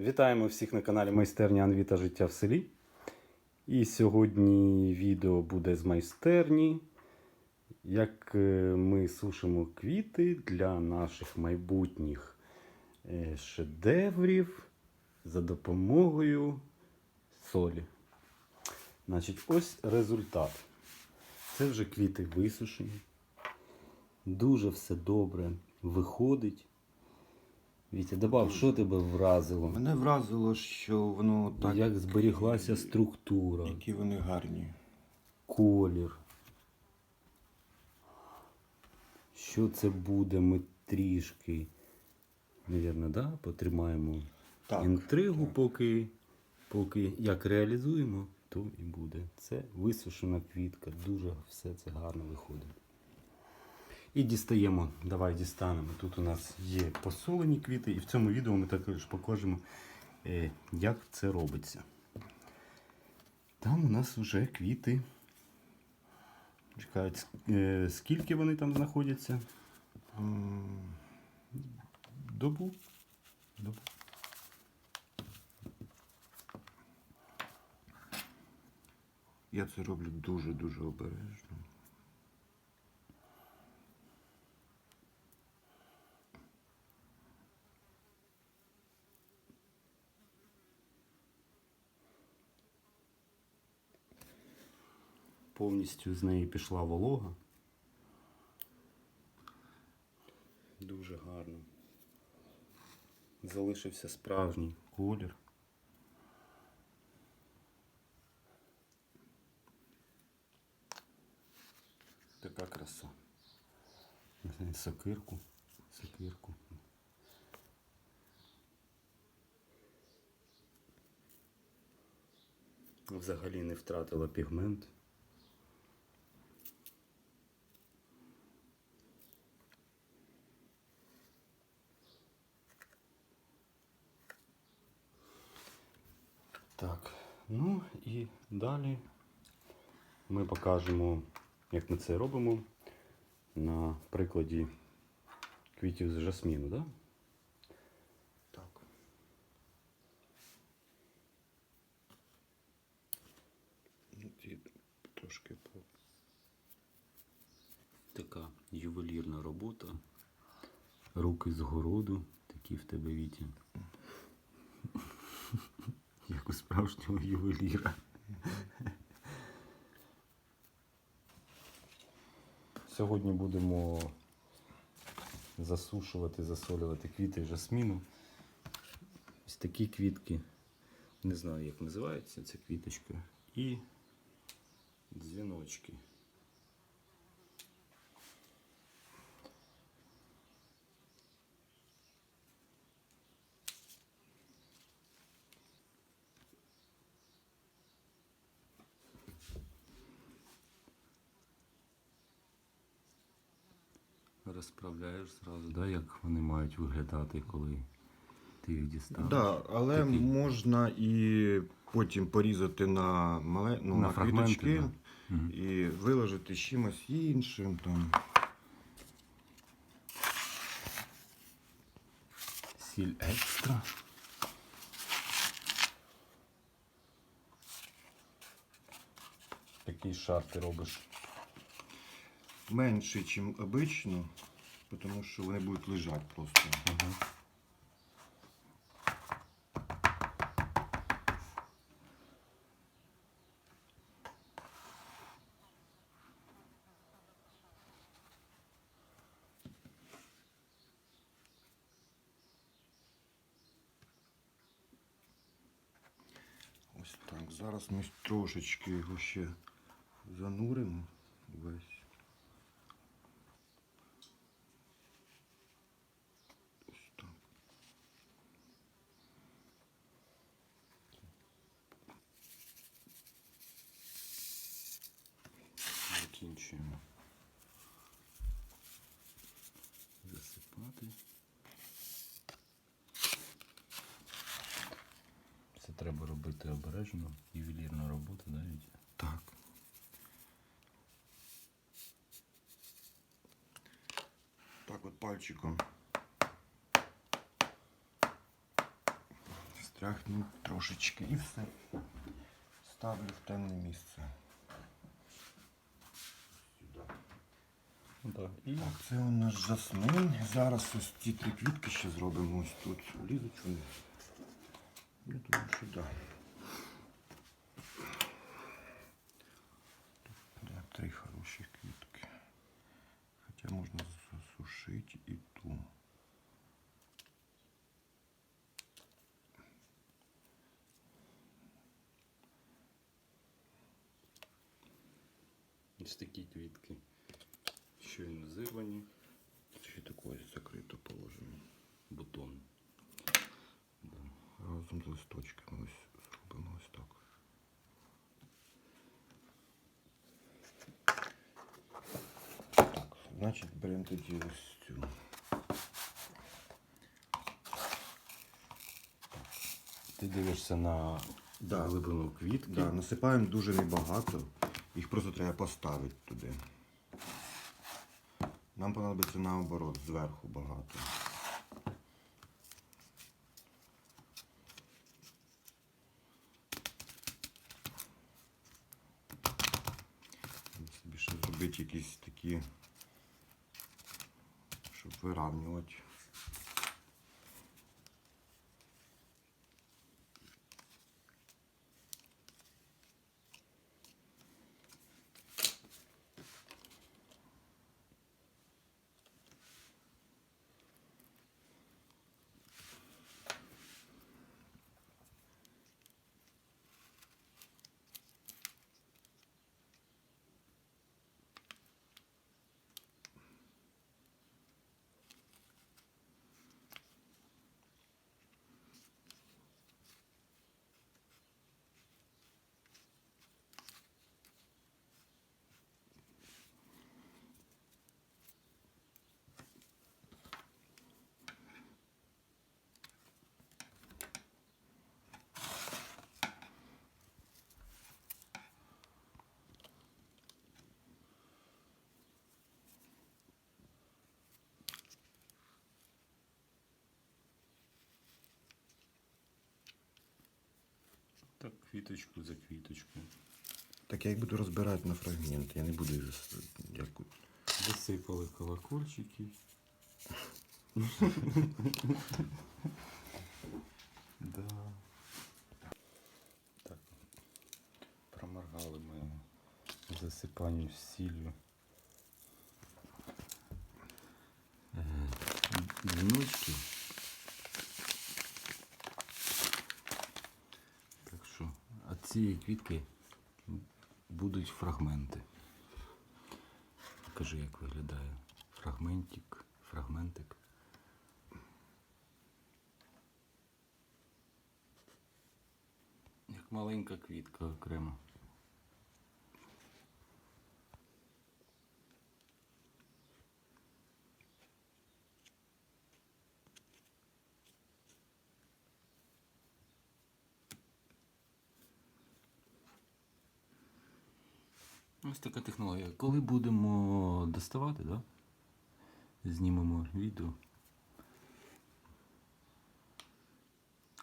Вітаємо всіх на каналі Майстерня Анвіта Життя в селі. І сьогодні відео буде з майстерні, як е, ми сушимо квіти для наших майбутніх е, шедеврів за допомогою солі. Значить, ось результат. Це вже квіти висушені. Дуже все добре виходить. Вітя, добав, що тебе вразило? Мене вразило, що воно так. Як зберіглася структура, Які вони гарні. колір. Що це буде, ми трішки, навірно, да? потримаємо Так, інтригу, поки, поки як реалізуємо, то і буде. Це висушена квітка, дуже все це гарно виходить. І дістаємо, давай дістанемо. Тут у нас є посолені квіти, і в цьому відео ми також покажемо, е, як це робиться. Там у нас вже квіти. Чекають, е, скільки вони там знаходяться? Добу. Добу. Я це роблю дуже-дуже обережно. Повністю з неї пішла волога. Дуже гарно. Залишився справжній колір. Така краса. Сокирку. Сокирку. Взагалі не втратила пігмент. Так, ну і далі ми покажемо, як ми це робимо на прикладі квітів з жасміну, да? Так. Ну, ті Трошки по. Така ювелірна робота. Руки з городу, такі в тебе віті. У справжнього ювеліра. Сьогодні будемо засушувати, засолювати квіти жасміну. Ось такі квітки. Не знаю, як називаються ця квіточка. І дзвіночки. Розправляєш зразу, да, як вони мають виглядати, коли ти їх дістанеш. Да, але Такий. можна і потім порізати на, мале... ну, На на, фрагменти, квіточки да. І виложити з чимось іншим. Там. Сіль екстра. Такий шар ти робиш. Менше, ніж обично, тому що вони будуть лежати просто. Ага. Ось так. Зараз ми трошечки його ще зануримо весь. Ось так. Закінчуємо. Засипати. Це треба робити обережно. Ювелірна робота, да, Вітя? Так. Так от пальчиком Тряхну трошечки і все. Ставлю в темне місце. Да. І це у нас жасмин. Зараз ось ці три квітки ще зробимо ось тут. Вони. Я думаю, що так. Да, три хороші квітки. Хоча можна засушити і ту. ось такі квітки. Щойно зирвані. Ще таке ось закрито положимо. Бутон. Разом з листочками ось зробимо ось так. Так, значить беремо тоді ось цю. Ти дивишся на Да. глибину квітки. Да, насипаємо дуже небагато. Їх просто треба поставити туди. Нам понадобиться наоборот, зверху багато. Більше зробити якісь такі, щоб вирівнювати. Так, квіточку за квіточку. Так я їх буду розбирати на фрагменти. Я не буду їх зас- як Висипали колокольчики. да. Так. Проморгали ми засипанню з сіллю. Дзвіночки. Так що, а цієї квітки будуть фрагменти. Кажи, як виглядає. Фрагментик, фрагментик. Як маленька квітка окремо. Ось така технологія. Коли будемо доставати, да? знімемо відео.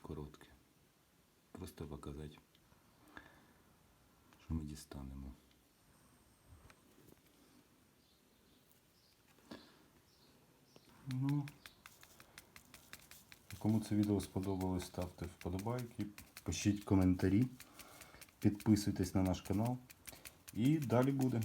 Коротке. Просто показати, що ми дістанемо. Ну, кому це відео сподобалось, ставте вподобайки, пишіть коментарі, підписуйтесь на наш канал. І далі буде.